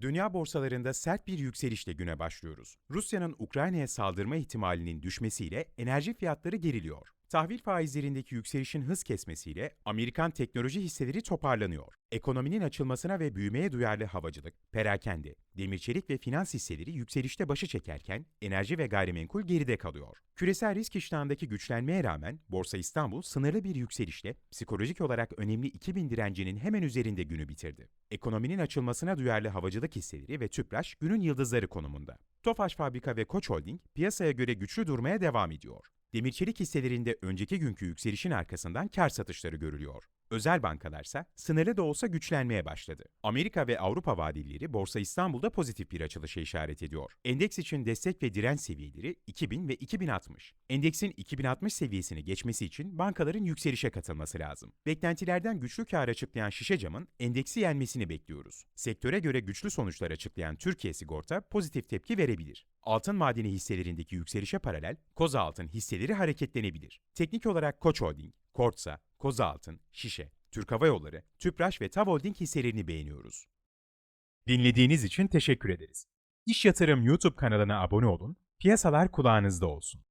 Dünya borsalarında sert bir yükselişle güne başlıyoruz. Rusya'nın Ukrayna'ya saldırma ihtimalinin düşmesiyle enerji fiyatları geriliyor. Tahvil faizlerindeki yükselişin hız kesmesiyle Amerikan teknoloji hisseleri toparlanıyor. Ekonominin açılmasına ve büyümeye duyarlı havacılık, perakende, demir çelik ve finans hisseleri yükselişte başı çekerken enerji ve gayrimenkul geride kalıyor. Küresel risk iştahındaki güçlenmeye rağmen Borsa İstanbul sınırlı bir yükselişle psikolojik olarak önemli 2000 direncinin hemen üzerinde günü bitirdi. Ekonominin açılmasına duyarlı havacılık hisseleri ve Tüpraş günün yıldızları konumunda. Tofaş Fabrika ve Koç Holding piyasaya göre güçlü durmaya devam ediyor. Demir çelik hisselerinde önceki günkü yükselişin arkasından kar satışları görülüyor. Özel bankalarsa sınırlı da olsa güçlenmeye başladı. Amerika ve Avrupa vadelileri Borsa İstanbul'da pozitif bir açılışa işaret ediyor. Endeks için destek ve direnç seviyeleri 2000 ve 2060. Endeksin 2060 seviyesini geçmesi için bankaların yükselişe katılması lazım. Beklentilerden güçlü kar açıklayan şişe camın endeksi yenmesini bekliyoruz. Sektöre göre güçlü sonuçlar açıklayan Türkiye Sigorta pozitif tepki verebilir. Altın madeni hisselerindeki yükselişe paralel Koza Altın hisseleri hareketlenebilir. Teknik olarak Koç Holding, Kortsa, Koza Altın, Şişe, Türk Hava Yolları, Tüpraş ve TAV Holding hisselerini beğeniyoruz. Dinlediğiniz için teşekkür ederiz. İş Yatırım YouTube kanalına abone olun, piyasalar kulağınızda olsun.